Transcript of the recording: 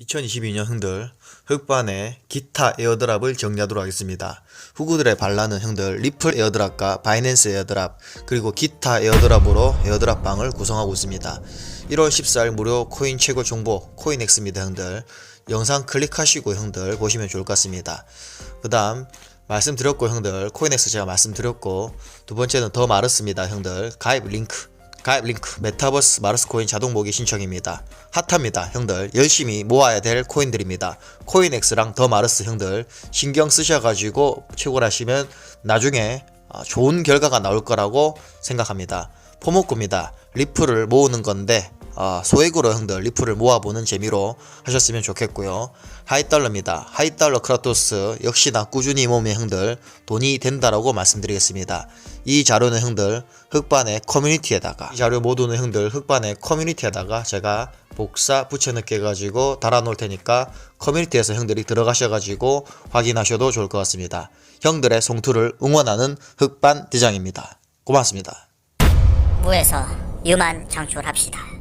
2022년 형들 흑반의 기타 에어드랍을 정리하도록 하겠습니다. 후구들의 반란은 형들 리플 에어드랍과 바이낸스 에어드랍 그리고 기타 에어드랍으로 에어드랍 방을 구성하고 있습니다. 1월 14일 무료 코인 최고 정보 코인엑스입니다 형들 영상 클릭하시고 형들 보시면 좋을 것 같습니다. 그 다음 말씀드렸고 형들 코인엑스 제가 말씀드렸고 두 번째는 더 마르스입니다 형들 가입 링크 가입 링크 메타버스 마르스 코인 자동 모기 신청입니다. 핫합니다 형들 열심히 모아야 될 코인들입니다. 코인엑스랑 더 마르스 형들 신경 쓰셔가지고 채굴 하시면 나중에 아, 좋은 결과가 나올 거라고 생각합니다. 포모꾸입니다. 리플을 모으는 건데 아, 소액으로 형들 리플을 모아보는 재미로 하셨으면 좋겠고요. 하이달러입니다. 하이달러 크라토스 역시나 꾸준히 모으면 형들 돈이 된다라고 말씀드리겠습니다. 이 자료는 형들 흑반의 커뮤니티에다가 이 자료 모두는 형들 흑반의 커뮤니티에다가 제가 복사 붙여넣기 해가지고 달아놓을 테니까 커뮤니티에서 형들이 들어가셔가지고 확인하셔도 좋을 것 같습니다. 형들의 송투를 응원하는 흑반 대장입니다. 고맙습니다. 무에서 유만 창출합시다.